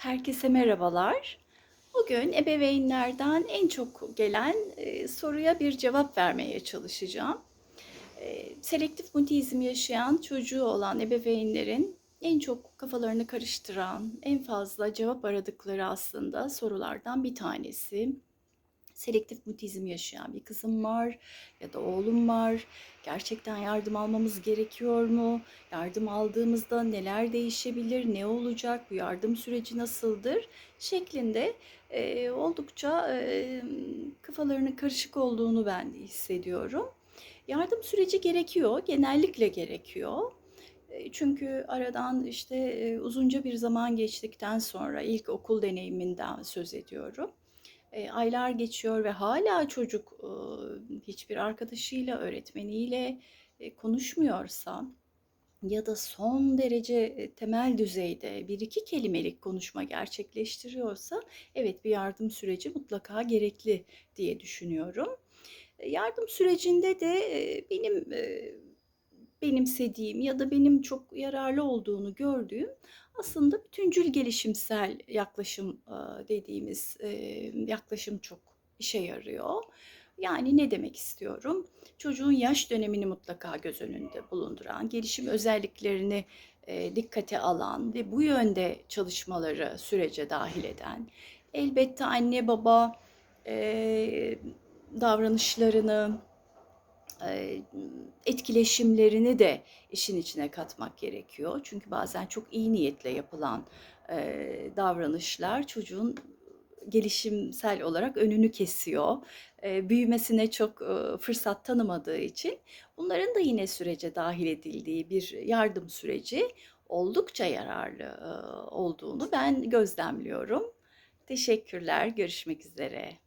Herkese merhabalar. Bugün ebeveynlerden en çok gelen e, soruya bir cevap vermeye çalışacağım. E, selektif mutizm yaşayan çocuğu olan ebeveynlerin en çok kafalarını karıştıran, en fazla cevap aradıkları aslında sorulardan bir tanesi selektif mutizm yaşayan bir kızım var ya da oğlum var. Gerçekten yardım almamız gerekiyor mu? Yardım aldığımızda neler değişebilir? Ne olacak? Bu yardım süreci nasıldır? Şeklinde e, oldukça e, kafalarının karışık olduğunu ben hissediyorum. Yardım süreci gerekiyor, genellikle gerekiyor. E, Çünkü aradan işte e, uzunca bir zaman geçtikten sonra ilk okul deneyiminden söz ediyorum. E, aylar geçiyor ve hala çocuk e, hiçbir arkadaşıyla, öğretmeniyle e, konuşmuyorsa ya da son derece temel düzeyde bir iki kelimelik konuşma gerçekleştiriyorsa evet bir yardım süreci mutlaka gerekli diye düşünüyorum. Yardım sürecinde de benim benimsediğim ya da benim çok yararlı olduğunu gördüğüm aslında bütüncül gelişimsel yaklaşım dediğimiz yaklaşım çok işe yarıyor. Yani ne demek istiyorum? Çocuğun yaş dönemini mutlaka göz önünde bulunduran, gelişim özelliklerini dikkate alan ve bu yönde çalışmaları sürece dahil eden, elbette anne baba davranışlarını, etkileşimlerini de işin içine katmak gerekiyor. Çünkü bazen çok iyi niyetle yapılan davranışlar çocuğun gelişimsel olarak önünü kesiyor. Büyümesine çok fırsat tanımadığı için bunların da yine sürece dahil edildiği bir yardım süreci oldukça yararlı olduğunu ben gözlemliyorum. Teşekkürler, görüşmek üzere.